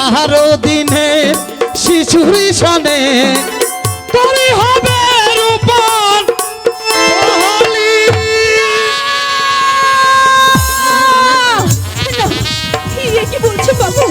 তাহার দিনে শিশুর সনে তরি হবে ইয়ে কি বলছো বাবু?